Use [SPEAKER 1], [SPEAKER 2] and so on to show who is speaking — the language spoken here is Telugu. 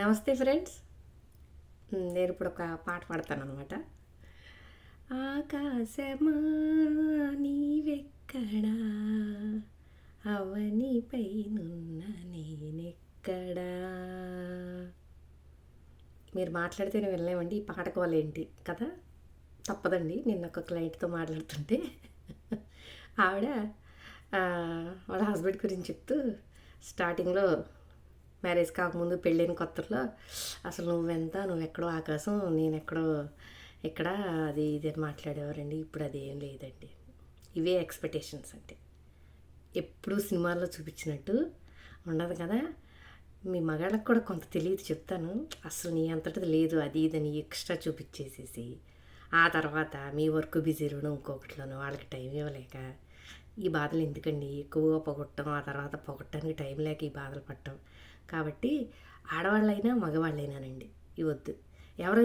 [SPEAKER 1] నమస్తే ఫ్రెండ్స్. నేను ఇప్పుడు ఒక పాట పాడతాను అనమాట ఆకాశమా నీవెక్కడా? అవనిపై నున్న నేనెక్కడా? మీరు మాట్లాడితే నేను వెళ్ళలేమండి ఈ పాట ఏంటి? కదా? తప్పదండి నిన్న ఒక క్లయింట్తో మాట్లాడుతుంటే. ఆవిడ వాళ్ళ హస్బెండ్ గురించి చెప్తూ స్టార్టింగ్లో మ్యారేజ్ కాకముందు పెళ్ళైన కొత్తలో అసలు నువ్వెంత నువ్వెక్కడో ఆకాశం నేనెక్కడో ఇక్కడ అది ఇది అని మాట్లాడేవారండి. ఇప్పుడు అది ఏం లేదండి. ఇవే ఎక్స్పెక్టేషన్స్ అంటే ఎప్పుడూ సినిమాల్లో చూపించినట్టు ఉండదు కదా. మీ మగాళ్ళకి కూడా కొంత తెలియదు చెప్తాను. అసలు నీ అంతటిది లేదు అది ఇదని ఎక్స్ట్రా చూపించేసేసి ఆ తర్వాత మీ వర్క్ బిజీలోనూ ఇంకొకటిలోనూ వాళ్ళకి టైం ఇవ్వలేక ఈ బాధలు ఎందుకండి? ఎక్కువగా పొగట్టడం ఆ తర్వాత పొగట్టడానికి టైం లేక ఈ బాధలు పడటం కాబట్టి ఆడవాళ్ళైనా మగవాళ్ళైనానండి ఇవద్దు ఎవరు